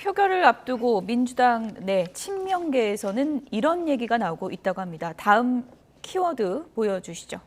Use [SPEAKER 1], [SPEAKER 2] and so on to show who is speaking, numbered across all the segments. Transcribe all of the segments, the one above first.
[SPEAKER 1] 표결을 앞두고 민주당 내 친명계에서는 이런 얘기가 나오고 있다고 합니다. 다음 키워드 보여주시죠.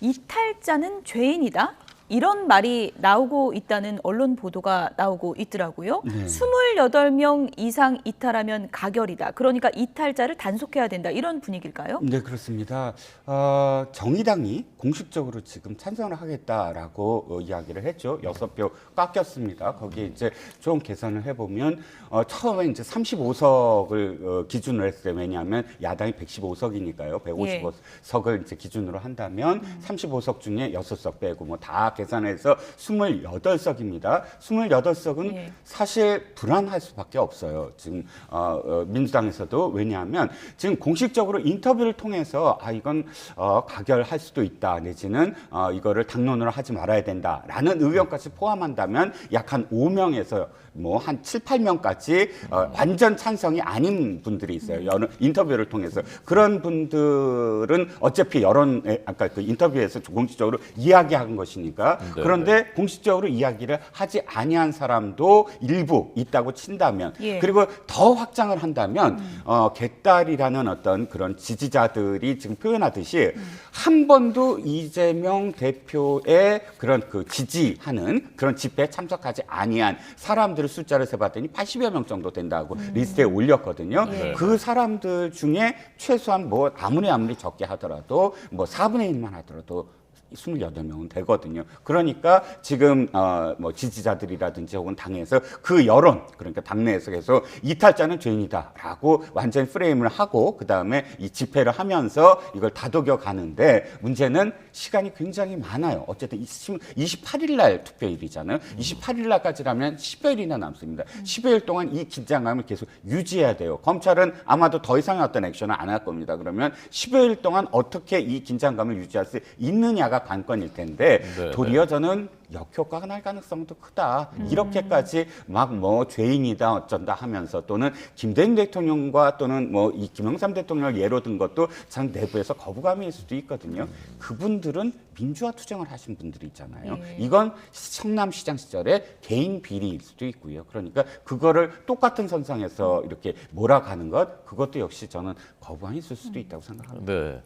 [SPEAKER 1] 이탈자는 죄인이다. 이런 말이 나오고 있다는 언론 보도가 나오고 있더라고요.
[SPEAKER 2] 네.
[SPEAKER 1] 28명 이상 이탈하면 가결이다. 그러니까 이탈자를 단속해야 된다. 이런 분위기일까요?
[SPEAKER 2] 네, 그렇습니다. 어, 정의당이 공식적으로 지금 찬성을 하겠다라고 어, 이야기를 했죠. 여섯 표 깎였습니다. 거기에 이제 좀 계산을 해보면 어, 처음에 이제 35석을 어, 기준으로 했을 때 왜냐하면 야당이 115석이니까요. 155석을 이제 기준으로 한다면 35석 중에 6석 빼고 뭐다 계산해서 28석입니다. 28석은
[SPEAKER 1] 예.
[SPEAKER 2] 사실 불안할 수밖에 없어요. 지금 어, 어, 민주당에서도 왜냐하면 지금 공식적으로 인터뷰를 통해서 아 이건 어, 가결할 수도 있다 내지는 어, 이거를 당론으로 하지 말아야 된다라는 의견까지 포함한다면 약 한 5명에서 뭐한 7, 8명까지 어, 완전 찬성이 아닌 분들이 있어요. 여러 인터뷰를 통해서. 그런 분들은 어차피 여론 아까 그 인터뷰에서 공식적으로 이야기한 것이니까.
[SPEAKER 3] 네,
[SPEAKER 2] 그런데 공식적으로 이야기를 하지 아니한 사람도 일부 있다고 친다면
[SPEAKER 1] 예.
[SPEAKER 2] 그리고 더 확장을 한다면 어, 개딸이라는 어떤 그런 지지자들이 지금 표현하듯이 한 번도 이재명 대표의 그런 그 지지하는 그런 집회에 참석하지 아니한 사람들 의 숫자를 세봤더니 80여 명 정도 된다고 리스트에 올렸거든요.
[SPEAKER 1] 예.
[SPEAKER 2] 그 사람들 중에 최소한 뭐 아무리 아무리 적게 하더라도 뭐 4분의 1만 하더라도 28명은 되거든요. 그러니까 지금 어 뭐 지지자들이라든지 혹은 당에서 그 여론 그러니까 당내에서 계속 이탈자는 죄인이다라고 완전 프레임을 하고 그 다음에 이 집회를 하면서 이걸 다독여 가는데 문제는 시간이 굉장히 많아요. 어쨌든 28일 날 투표일이잖아요. 28일 날까지라면 10여일이나 남습니다. 10여일 동안 이 긴장감을 계속 유지해야 돼요. 검찰은 아마도 더 이상의 어떤 액션을 안 할 겁니다. 그러면 10여일 동안 어떻게 이 긴장감을 유지할 수 있느냐 가 관건일 텐데
[SPEAKER 3] 네,
[SPEAKER 2] 도리어 저는 역효과가 날 가능성도 크다. 이렇게까지 막 뭐 죄인이다 어쩐다 하면서 또는 김대중 대통령과 또는 뭐 이 김영삼 대통령을 예로 든 것도 참 내부에서 거부감일 수도 있거든요. 그분들은 민주화 투쟁을 하신 분들이 있잖아요.
[SPEAKER 1] 예.
[SPEAKER 2] 이건 성남시장 시절에 개인 비리일 수도 있고요. 그러니까 그거를 똑같은 선상에서 이렇게 몰아가는 것 그것도 역시 저는 거부감이 있을 수도 있다고 생각합니다.
[SPEAKER 3] 네.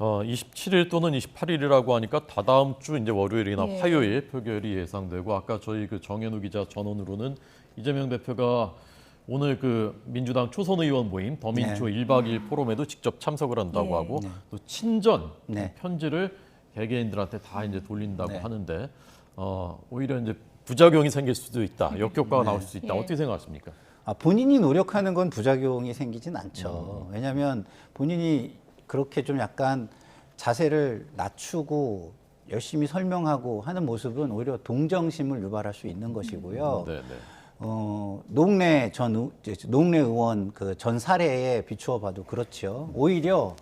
[SPEAKER 3] 어, 27일 또는 28일이라고 하니까 다다음 주 이제 월요일이나
[SPEAKER 1] 예.
[SPEAKER 3] 화요일 표결이 예상되고 아까 저희 그 정현우 기자 전원으로는 이재명 대표가 오늘 그 민주당 초선 의원 모임 더민초
[SPEAKER 4] 네.
[SPEAKER 3] 1박 2일 포럼에도 직접 참석을 한다고
[SPEAKER 1] 예.
[SPEAKER 3] 하고
[SPEAKER 4] 네.
[SPEAKER 3] 또 친전
[SPEAKER 4] 네.
[SPEAKER 3] 편지를 개개인들한테 다 이제 돌린다고
[SPEAKER 4] 네.
[SPEAKER 3] 하는데 어, 오히려 이제 부작용이 생길 수도 있다, 역효과가 나올 수 있다.
[SPEAKER 1] 예.
[SPEAKER 3] 어떻게 생각하십니까?
[SPEAKER 4] 아, 본인이 노력하는 건 부작용이 생기진 않죠. 왜냐하면 본인이 그렇게 좀 약간 자세를 낮추고 열심히 설명하고 하는 모습은 오히려 동정심을 유발할 수 있는 것이고요.
[SPEAKER 3] 네, 네.
[SPEAKER 4] 어, 농내 전 농내 의원 그 전 사례에 비추어 봐도 그렇죠. 오히려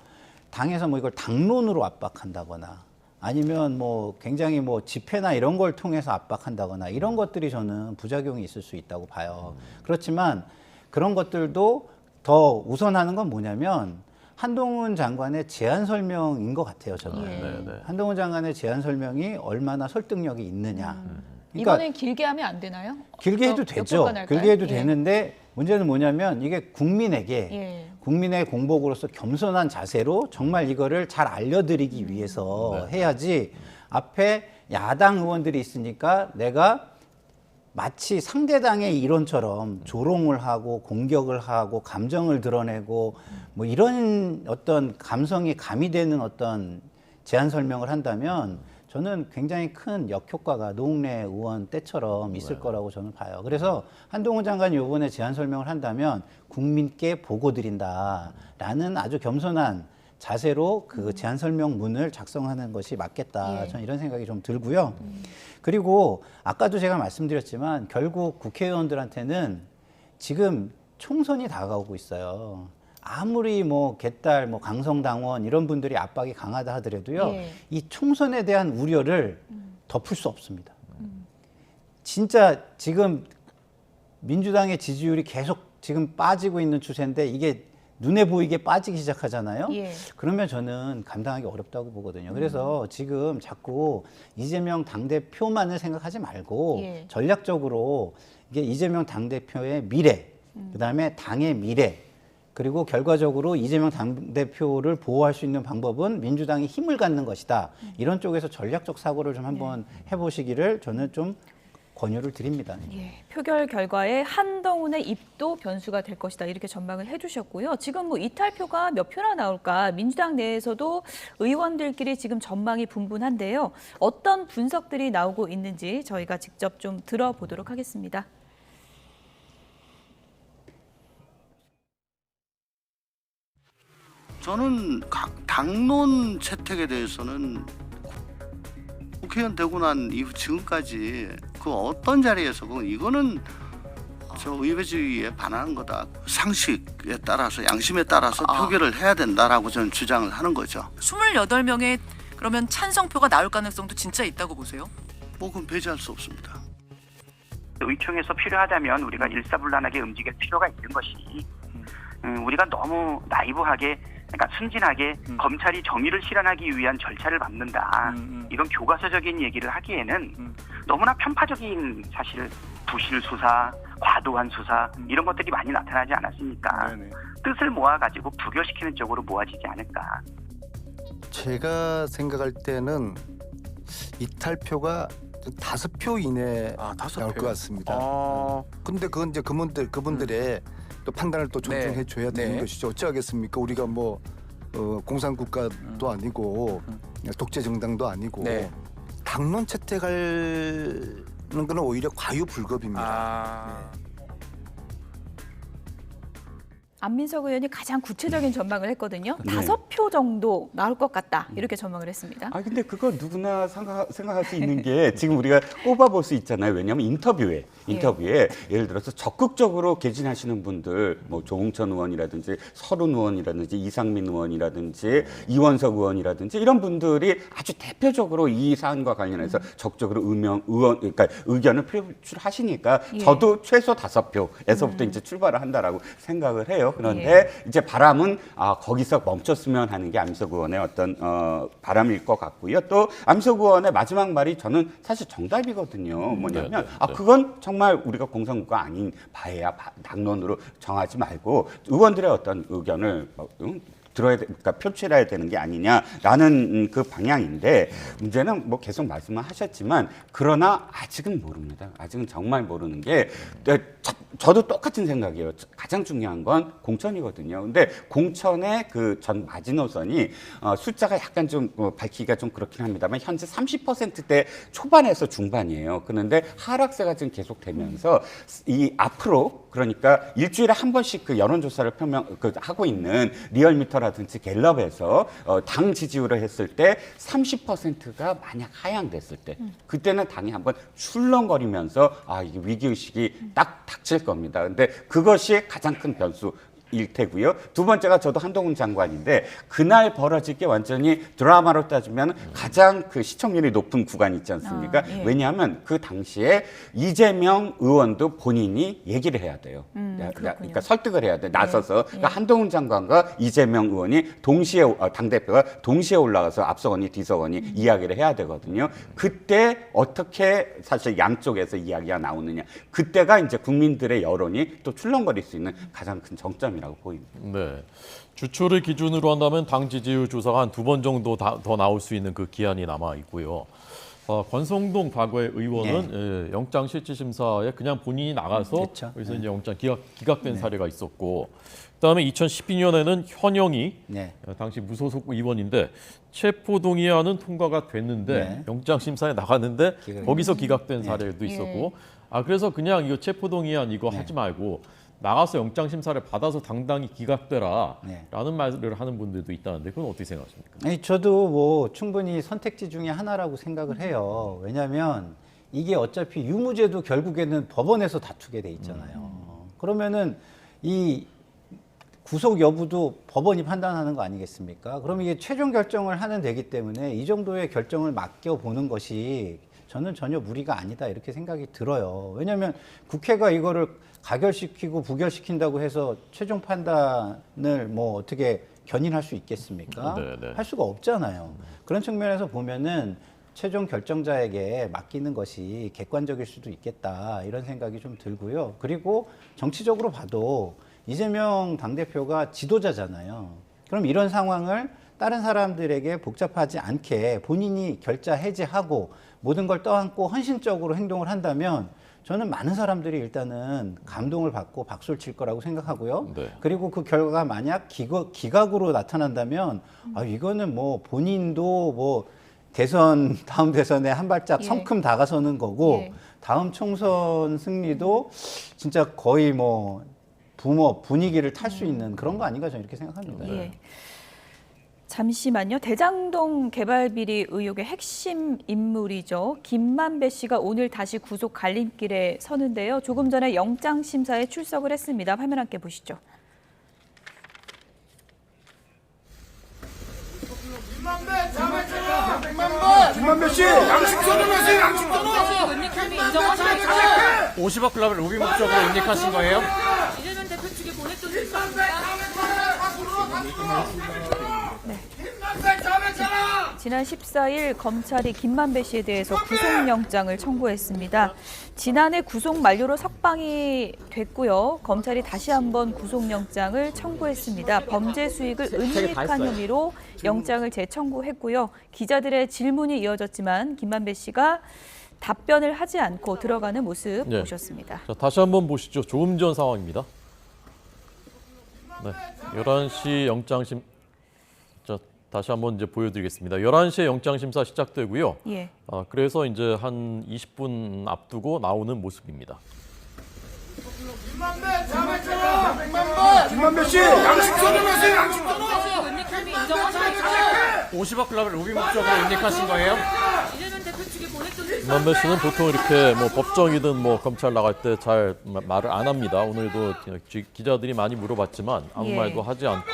[SPEAKER 4] 당에서 뭐 이걸 당론으로 압박한다거나 아니면 뭐 굉장히 뭐 집회나 이런 걸 통해서 압박한다거나 이런 것들이 저는 부작용이 있을 수 있다고 봐요. 그렇지만 그런 것들도 더 우선하는 건 뭐냐면 한동훈 장관의 제안 설명인 것 같아요. 저는
[SPEAKER 1] 예.
[SPEAKER 3] 네, 네.
[SPEAKER 4] 한동훈 장관의 제안 설명이 얼마나 설득력이 있느냐.
[SPEAKER 1] 음.
[SPEAKER 4] 그러니까
[SPEAKER 1] 이번엔 길게 하면 안 되나요?
[SPEAKER 4] 길게 해도
[SPEAKER 1] 역-
[SPEAKER 4] 되죠. 길게 해도
[SPEAKER 1] 예.
[SPEAKER 4] 되는데 문제는 뭐냐면 이게 국민에게
[SPEAKER 1] 예.
[SPEAKER 4] 국민의 공복으로서 겸손한 자세로 정말 이거를 잘 알려드리기
[SPEAKER 1] 음.
[SPEAKER 4] 위해서 해야지 앞에 야당 의원들이 있으니까 내가 마치 상대당의 이론처럼 조롱을 하고 공격을 하고 감정을 드러내고 뭐 이런 어떤 감성이 가미되는 어떤 제안 설명을 한다면 저는 굉장히 큰 역효과가 노웅래 의원 때처럼 있을 거라고 저는 봐요. 그래서 한동훈 장관이 이번에 제안 설명을 한다면 국민께 보고 드린다라는 아주 겸손한 자세로 그 제안 설명문을 작성하는 것이 맞겠다.
[SPEAKER 1] 예.
[SPEAKER 4] 저는 이런 생각이 좀 들고요. 그리고 아까도 제가 말씀드렸지만 결국 국회의원들한테는 지금 총선이 다가오고 있어요. 아무리 뭐 개딸, 뭐 강성당원 이런 분들이 압박이 강하다 하더라도요.
[SPEAKER 1] 예.
[SPEAKER 4] 이 총선에 대한 우려를 덮을 수 없습니다. 진짜 지금 민주당의 지지율이 계속 지금 빠지고 있는 추세인데 이게 눈에 보이게 빠지기 시작하잖아요.
[SPEAKER 1] 예.
[SPEAKER 4] 그러면 저는 감당하기 어렵다고 보거든요. 그래서 지금 자꾸 이재명 당대표만을 생각하지 말고
[SPEAKER 1] 예.
[SPEAKER 4] 전략적으로 이게 이재명 당대표의 미래, 그다음에 당의 미래, 그리고 결과적으로 이재명 당대표를 보호할 수 있는 방법은 민주당이 힘을 갖는 것이다. 이런 쪽에서 전략적 사고를 좀 한번 해보시기를 저는 좀 권유를 드립니다.
[SPEAKER 1] 예, 표결 결과에 한동훈의 입도 변수가 될 것이다 이렇게 전망을 해주셨고요. 지금 뭐 이탈표가 몇 표나 나올까 민주당 내에서도 의원들끼리 지금 전망이 분분한데요. 어떤 분석들이 나오고 있는지 저희가 직접 좀 들어보도록 하겠습니다.
[SPEAKER 5] 저는 각 당론 채택에 대해서는 국회의원 되고 난 이후 지금까지 그 어떤 자리에서 그 이거는 저 의회주의에 반하는 거다. 상식에 따라서 양심에 따라서 표결을 해야 된다라고 저는 주장을 하는 거죠.
[SPEAKER 6] 28명의 그러면 찬성표가 나올 가능성도 진짜 있다고 보세요?
[SPEAKER 5] 뭐 그건 배제할 수 없습니다.
[SPEAKER 7] 의총에서 필요하다면 우리가 일사불란하게 움직일 필요가 있는 것이 음, 우리가 너무 나이브하게 그러니까 순진하게 검찰이 정의를 실현하기 위한 절차를 밟는다. 이런 교과서적인 얘기를 하기에는 너무나 편파적인 사실 부실 수사 과도한 수사 이런 것들이 많이 나타나지 않았습니까? 뜻을 모아가지고 부결시키는 쪽으로 모아지지 않을까?
[SPEAKER 8] 제가 생각할 때는 이탈표가 다섯 표 이내
[SPEAKER 9] 아, 다섯
[SPEAKER 8] 나올
[SPEAKER 9] 표.
[SPEAKER 8] 것 같습니다.
[SPEAKER 9] 아,
[SPEAKER 8] 근데 그건 이제 그분들 그분들의 또 판단을 또 존중해 줘야 되는
[SPEAKER 9] 네.
[SPEAKER 8] 것이죠. 어찌하겠습니까? 우리가 뭐 어, 공산 국가도 아니고 독재 정당도 아니고
[SPEAKER 9] 네.
[SPEAKER 8] 당론 채택하는 거는 오히려 과유불급입니다.
[SPEAKER 9] 아,
[SPEAKER 1] 안민석 의원이 가장 구체적인 전망을 했거든요.
[SPEAKER 2] 네.
[SPEAKER 1] 다섯 표 정도 나올 것 같다 이렇게 전망을 했습니다.
[SPEAKER 2] 아 근데 그거 누구나 생각, 생각할 수 있는 게 지금 우리가 꼽아볼 수 있잖아요. 왜냐하면 인터뷰에 인터뷰에 예를 들어서 적극적으로 개진하시는 분들 뭐 조홍천 의원이라든지 서른 의원이라든지 이상민 의원이라든지 이원석 의원이라든지 이런 분들이 아주 대표적으로 이 사안과 관련해서 적극적으로 의명 의원 그러니까 의견을 표출하시니까
[SPEAKER 1] 예.
[SPEAKER 2] 저도 최소 다섯 표에서부터 이제 출발을 한다라고 생각을 해요. 그런데 이제 바람은 아, 거기서 멈췄으면 하는 게 안민석 의원의 어떤 어, 바람일 것 같고요. 또 안민석 의원의 마지막 말이 저는 사실 정답이거든요. 뭐냐면
[SPEAKER 3] 네, 네,
[SPEAKER 2] 아
[SPEAKER 3] 네.
[SPEAKER 2] 그건 정말 우리가 공산국가 아닌 바에야 바- 당론으로 정하지 말고 의원들의 어떤 의견을 뭐, 응? 들어야 돼, 그러니까 표출해야 되는 게 아니냐라는 음, 그 방향인데 문제는 뭐 계속 말씀을 하셨지만 그러나 아직은 모릅니다. 아직은 정말 모르는 게 네, 저, 저도 똑같은 생각이에요. 가장 중요한 건 공천이거든요. 근데 공천의 그 전 마지노선이 어, 숫자가 약간 좀 어, 밝히기가 좀 그렇긴 합니다만 현재 30%대 초반에서 중반이에요. 그런데 하락세가 지금 계속되면서 이 앞으로 그러니까 일주일에 한 번씩 그 여론조사를 표명 그 하고 있는 리얼미터라든지 갤럽에서 어, 당 지지율을 했을 때 30%가 만약 하향됐을 때 그때는 당이 한번 출렁거리면서 아 이게 위기 의식이 딱 닥칠 겁니다. 근데 그것이 가장 큰 변수. 일 테고요. 두 번째가 저도 한동훈 장관인데 그날 벌어질 게 완전히 드라마로 따지면 가장 그 시청률이 높은 구간 있지 않습니까?
[SPEAKER 1] 아, 예.
[SPEAKER 2] 왜냐하면 그 당시에 이재명 의원도 본인이 얘기를 해야 돼요.
[SPEAKER 1] 음,
[SPEAKER 2] 야, 야,
[SPEAKER 1] 그렇군요.
[SPEAKER 2] 그러니까 설득을 해야 돼. 나서서
[SPEAKER 1] 예.
[SPEAKER 2] 그러니까 한동훈 장관과 이재명 의원이 동시에 당 대표가 동시에 올라가서 앞서거니 뒤서거니
[SPEAKER 1] 음.
[SPEAKER 2] 이야기를 해야 되거든요. 그때 어떻게 사실 양쪽에서 이야기가 나오느냐. 그때가 이제 국민들의 여론이 또 출렁거릴 수 있는 가장 큰 정점이 라고 보입니다.
[SPEAKER 3] 네. 주초를 기준으로 한다면 당 지지율 조사가 한 두 번 정도 다- 더 나올 수 있는 그 기한이 남아 있고요. 어, 권성동 과거의 의원은 예, 영장 실질 심사에 그냥 본인이 나가서
[SPEAKER 4] 그렇죠.
[SPEAKER 3] 그래서 이제 영장 기각 기각된 사례가 있었고, 그다음에 2012년에는 현영이
[SPEAKER 4] 네.
[SPEAKER 3] 어, 당시 무소속 의원인데 체포 동의안은 통과가 됐는데
[SPEAKER 4] 네.
[SPEAKER 3] 영장 심사에 나갔는데
[SPEAKER 4] 기각이
[SPEAKER 3] 거기서 기각된 사례도
[SPEAKER 1] 예.
[SPEAKER 3] 있었고, 아 그래서 그냥 이거 체포 동의안 이거 하지 말고 나가서 영장 심사를 받아서 당당히 기각되라라는
[SPEAKER 4] 네.
[SPEAKER 3] 말을 하는 분들도 있다는데 그건 어떻게 생각하십니까?
[SPEAKER 4] 아니, 저도 뭐 충분히 선택지 중에 하나라고 생각을 해요. 왜냐하면 이게 어차피 유무죄도 결국에는 법원에서 다투게 돼 있잖아요. 그러면은 이 구속 여부도 법원이 판단하는 거 아니겠습니까? 그럼 이게 최종 결정을 하는 되기 때문에 이 정도의 결정을 맡겨 보는 것이 저는 전혀 무리가 아니다 이렇게 생각이 들어요. 왜냐하면 국회가 이거를 가결시키고 부결시킨다고 해서 최종 판단을 뭐 어떻게 견인할 수 있겠습니까?
[SPEAKER 3] 네, 네.
[SPEAKER 4] 할 수가 없잖아요. 그런 측면에서 보면은 최종 결정자에게 맡기는 것이 객관적일 수도 있겠다 이런 생각이 좀 들고요. 그리고 정치적으로 봐도 이재명 당대표가 지도자잖아요. 그럼 이런 상황을 다른 사람들에게 복잡하지 않게 본인이 결자 해제하고 모든 걸 떠안고 헌신적으로 행동을 한다면 저는 많은 사람들이 일단은 감동을 받고 박수를 칠 거라고 생각하고요.
[SPEAKER 3] 네.
[SPEAKER 4] 그리고 그 결과가 만약 기각, 기각으로 나타난다면 아 이거는 뭐 본인도 뭐 대선 다음 대선에 한 발짝
[SPEAKER 1] 예.
[SPEAKER 4] 성큼 다가서는 거고
[SPEAKER 1] 예.
[SPEAKER 4] 다음 총선 승리도 진짜 거의 뭐 붐업 분위기를 탈 수 있는 그런 거 아닌가 저는 이렇게 생각합니다.
[SPEAKER 1] 예. 잠시만요. 대장동 개발 비리 의혹의 핵심 인물이죠. 김만배 씨가 오늘 다시 구속 갈림길에 서는데요. 조금 전에 영장 심사에 출석을 했습니다. 화면 함께 보시죠.
[SPEAKER 8] 김만배 씨 양심 선언하세요 양심 선언.
[SPEAKER 6] 은닉함이 인정하시겠죠?
[SPEAKER 9] 50억 클럽을 로비 목적으로 인닉하신 거예요?
[SPEAKER 6] 이재명 대표 측에 보냈던 실수입니다.
[SPEAKER 1] 지난 14일 검찰이 김만배 씨에 대해서 구속영장을 청구했습니다. 지난해 구속 만료로 석방이 됐고요. 검찰이 다시 한번 구속영장을 청구했습니다. 범죄 수익을 은닉한 혐의로 영장을 재청구했고요. 기자들의 질문이 이어졌지만 김만배 씨가 답변을 하지 않고 들어가는 모습
[SPEAKER 3] 네.
[SPEAKER 1] 보셨습니다.
[SPEAKER 3] 자, 다시 한번 보시죠. 조금 전 상황입니다. 네, 11시 영장심 자, 다시 한번 이제 보여드리겠습니다. 11시에 영장심사 시작되고요.
[SPEAKER 1] 예.
[SPEAKER 3] 아, 그래서 이제 한 20분 앞두고 나오는 모습입니다.
[SPEAKER 8] 김만배 씨 양심 선언하세요 양심 선언.
[SPEAKER 6] 은닉함이 인정하시겠죠?
[SPEAKER 9] 50억 클럽을 로비 목적으로 인닉하신 거예요?
[SPEAKER 6] 이재명 대표 측에 보냈던 실수
[SPEAKER 3] 김만배 씨는 보통 이렇게 뭐 법정이든 뭐 검찰 나갈 때 잘 말을 안 합니다. 오늘도 기- 기자들이 많이 물어봤지만 아무
[SPEAKER 1] 예.
[SPEAKER 3] 말도 하지 않고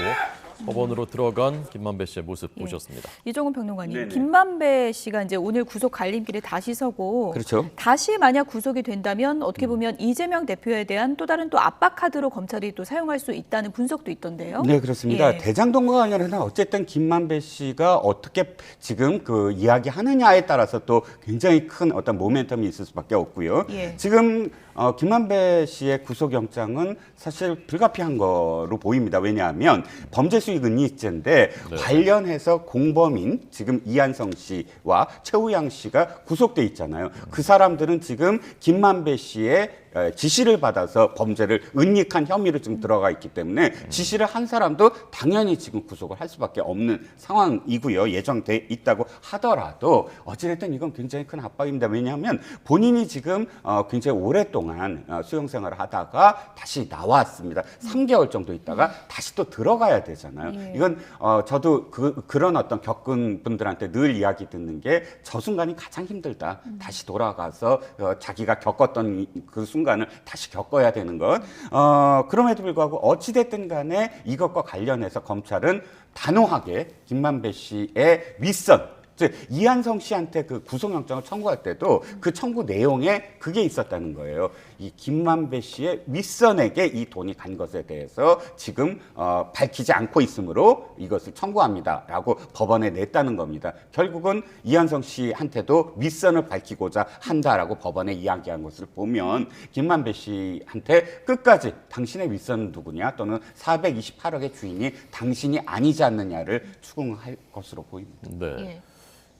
[SPEAKER 3] 법원으로 들어간 김만배 씨의 모습
[SPEAKER 1] 예.
[SPEAKER 3] 보셨습니다.
[SPEAKER 1] 이종훈 평론가님,
[SPEAKER 2] 네네.
[SPEAKER 1] 김만배 씨가 이제 오늘 구속 갈림길에 다시 서고
[SPEAKER 2] 그렇죠.
[SPEAKER 1] 다시 만약 구속이 된다면 어떻게 보면 이재명 대표에 대한 또 다른 또 압박 카드로 검찰이 또 사용할 수 있다는 분석도 있던데요.
[SPEAKER 2] 네, 그렇습니다.
[SPEAKER 1] 예.
[SPEAKER 2] 대장동과 관련해서는 어쨌든 김만배 씨가 어떻게 지금 그 이야기하느냐에 따라서 또 굉장히 큰 어떤 모멘텀이 있을 수밖에 없고요.
[SPEAKER 1] 예.
[SPEAKER 2] 지금 어, 김만배 씨의 구속영장은 사실 불가피한 거로 보입니다. 왜냐하면 범죄 수익 은닉죄인데
[SPEAKER 3] 네.
[SPEAKER 2] 관련해서 공범인 지금 이한성 씨와 최우양 씨가 구속돼 있잖아요. 그 사람들은 지금 김만배 씨의 에, 지시를 받아서 범죄를 은닉한 혐의로 지금 들어가 있기 때문에 지시를 한 사람도 당연히 지금 구속을 할 수밖에 없는 상황이고요. 예정돼 있다고 하더라도 어찌됐든 이건 굉장히 큰 압박입니다. 왜냐하면 본인이 지금 어, 굉장히 오랫동안 어, 수용 생활을 하다가 다시 나왔습니다. 3개월 정도 있다가 다시 또 들어가야 되잖아요.
[SPEAKER 1] 예.
[SPEAKER 2] 이건 어, 저도 그, 그런 어떤 겪은 분들한테 늘 이야기 듣는 게 저 순간이 가장 힘들다. 다시 돌아가서 어, 자기가 겪었던 이- 그 순간 을 다시 겪어야 되는 것. 어, 그럼에도 불구하고 어찌됐든 간에 이것과 관련해서 검찰은 단호하게 김만배 씨의 윗선 즉 이한성 씨한테 그 구속영장을 청구할 때도 그 청구 내용에 그게 있었다는 거예요. 이 김만배 씨의 윗선에게 이 돈이 간 것에 대해서 지금 어, 밝히지 않고 있으므로 이것을 청구합니다라고 법원에 냈다는 겁니다. 결국은 이한성 씨한테도 윗선을 밝히고자 한다라고 법원에 이야기한 것을 보면 김만배 씨한테 끝까지 당신의 윗선은 누구냐 또는 428억의 주인이 당신이 아니지 않느냐를 추궁할 것으로 보입니다.
[SPEAKER 3] 네.
[SPEAKER 1] 예.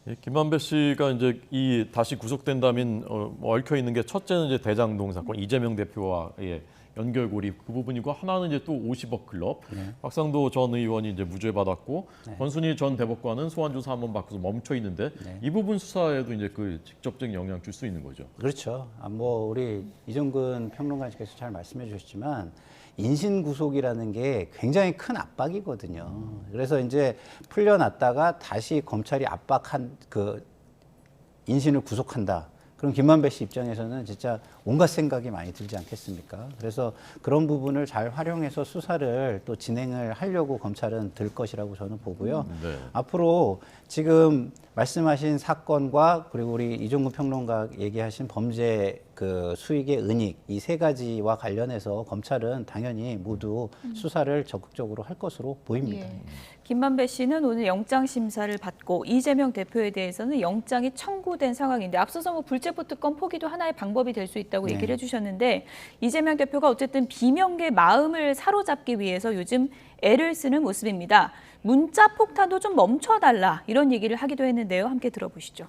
[SPEAKER 3] 이 김만배 씨가 이제 이 다시 구속된다면 어, 뭐 얽혀 있는 게 첫째는 이제 대장동 사건 이재명 대표와의 연결고리 그 부분이고 하나는 이제 또 50억 클럽 박상도 전 의원이 이제 무죄 받았고 권순희 전 대법관은 소환 조사 한번 받고서 멈춰 있는데 이 부분 수사에도 이제 그 직접적인 영향 줄 수 있는 거죠.
[SPEAKER 4] 그렇죠. 아, 뭐 우리 이종근 평론가님께서 잘 말씀해 주셨지만 인신 구속이라는 게 굉장히 큰 압박이거든요. 그래서 이제 풀려났다가 다시 검찰이 압박한 그 인신을 구속한다. 그럼 김만배 씨 입장에서는 진짜 온갖 생각이 많이 들지 않겠습니까? 그래서 그런 부분을 잘 활용해서 수사를 또 진행을 하려고 검찰은 들 것이라고 저는 보고요.
[SPEAKER 3] 네.
[SPEAKER 4] 앞으로 지금 말씀하신 사건과 그리고 우리 이종근 평론가 얘기하신 범죄 그 수익의 은닉 이 세 가지와 관련해서 검찰은 당연히 모두 수사를 적극적으로 할 것으로 보입니다.
[SPEAKER 1] 예. 김만배 씨는 오늘 영장 심사를 받고 이재명 대표에 대해서는 영장이 청구된 상황인데 앞서서 뭐 불체포 특권 포기도 하나의 방법이 될 수 있다고
[SPEAKER 4] 네.
[SPEAKER 1] 얘기를 해주셨는데 이재명 대표가 어쨌든 비명계 마음을 사로잡기 위해서 요즘 애를 쓰는 모습입니다. 문자 폭탄도 좀 멈춰달라 이런 얘기를 하기도 했는데요. 함께 들어보시죠.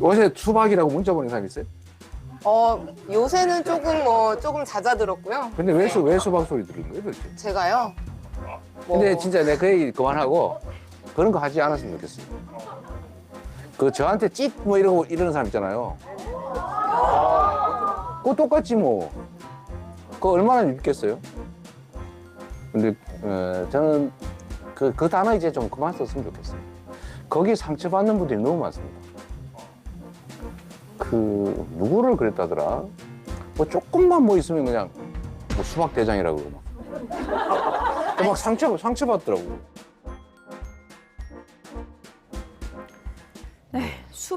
[SPEAKER 10] 요새 수박이라고 문자 보낸 사람 있어요?
[SPEAKER 11] 어, 요새는 조금 뭐 조금 잦아들었고요.
[SPEAKER 10] 근데 왜, 수, 왜 수박 소리 들은 거예요 도대체?
[SPEAKER 11] 제가요. 뭐,
[SPEAKER 10] 근데 진짜 내가 그 얘기 그만하고 그런 거 하지 않았으면 좋겠어요. 그 저한테 찝 뭐 이러고 이러는 사람 있잖아요. 그거 똑같지 뭐. 그거 얼마나 믿겠어요? 근데 어, 저는 그, 그 단어 이제 좀 그만 썼으면 좋겠어요. 거기 상처받는 분들이 너무 많습니다. 그 누구를 그랬다더라? 뭐 조금만 뭐 있으면 그냥 뭐 수박 대장이라고 막. 막 상처 상처 받더라고.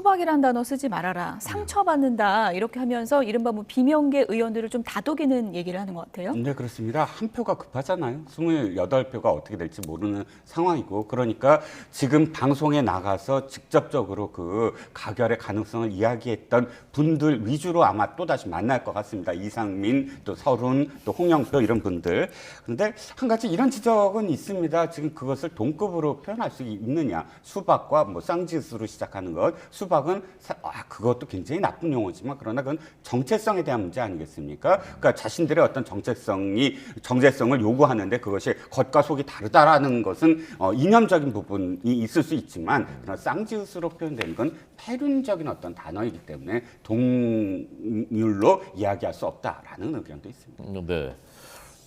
[SPEAKER 1] 수박이란 단어 쓰지 말아라. 상처받는다. 이렇게 하면서 이른바 뭐 비명계 의원들을 좀 다독이는 얘기를 하는 것 같아요.
[SPEAKER 2] 네, 그렇습니다. 한 표가 급하잖아요. 28표가 어떻게 될지 모르는 상황이고. 그러니까 지금 방송에 나가서 직접적으로 그 가결의 가능성을 이야기했던 분들 위주로 아마 또다시 만날 것 같습니다. 이상민, 또 서른, 또 홍영표 이런 분들. 그런데 한 가지 이런 지적은 있습니다. 지금 그것을 동급으로 표현할 수 있느냐. 수박과 뭐 쌍지수로 시작하는 것. 수박 은 사- 아, 그것도 굉장히 나쁜 용어지만 그러나 그건 정체성에 대한 문제 아니겠습니까? 그러니까 자신들의 어떤 정체성이 정체성을 요구하는데 그것이 겉과 속이 다르다라는 것은 어, 이념적인 부분이 있을 수 있지만 그러나 쌍지읒으로 표현되는 건 패륜적인 어떤 단어이기 때문에 동률로 이야기할 수 없다라는 의견도 있습니다.
[SPEAKER 3] 음, 네.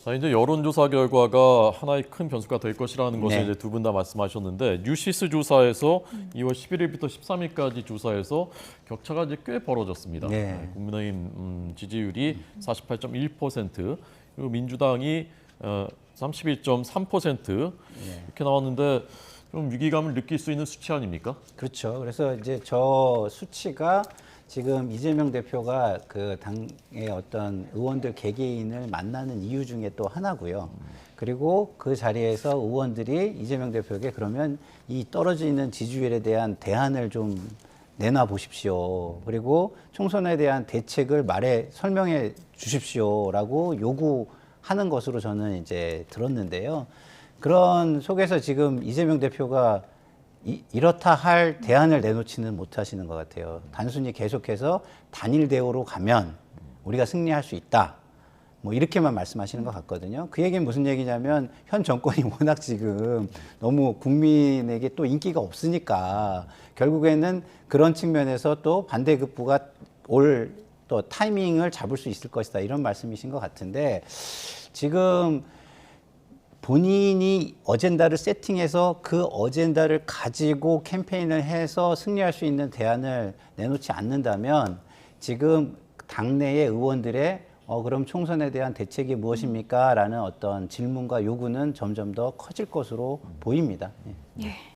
[SPEAKER 3] 자, 이제 여론조사 결과가 하나의 큰 변수가 될 것이라는 것을
[SPEAKER 4] 네.
[SPEAKER 3] 이제 두 분 다 말씀하셨는데 뉴시스 조사에서 2월 11일부터 13일까지 조사해서 격차가 이제 꽤 벌어졌습니다.
[SPEAKER 4] 네.
[SPEAKER 3] 국민의힘 음, 지지율이 48.1% 그리고 민주당이 어, 32.3% 이렇게 나왔는데 좀 위기감을 느낄 수 있는 수치 아닙니까?
[SPEAKER 4] 그렇죠. 그래서 이제 저 수치가 지금 이재명 대표가 그 당의 어떤 의원들 개개인을 만나는 이유 중에 또 하나고요. 그리고 그 자리에서 의원들이 이재명 대표에게 그러면 이 떨어지는 지지율에 대한 대안을 좀 내놔 보십시오. 그리고 총선에 대한 대책을 말해 설명해 주십시오라고 요구하는 것으로 저는 이제 들었는데요. 그런 속에서 지금 이재명 대표가 이, 이렇다 할 대안을 내놓지는 못하시는 것 같아요. 단순히 계속해서 단일 대우로 가면 우리가 승리할 수 있다. 뭐 이렇게만 말씀하시는 것 같거든요. 그 얘기는 무슨 얘기냐면 현 정권이 워낙 지금 너무 국민에게 또 인기가 없으니까 결국에는 그런 측면에서 또 반대급부가 올 또 타이밍을 잡을 수 있을 것이다 이런 말씀이신 것 같은데 지금 본인이 어젠다를 세팅해서 그 어젠다를 가지고 캠페인을 해서 승리할 수 있는 대안을 내놓지 않는다면 지금 당내의 의원들의 어, 그럼 총선에 대한 대책이 무엇입니까? 라는 어떤 질문과 요구는 점점 더 커질 것으로 보입니다. 예.
[SPEAKER 1] 예.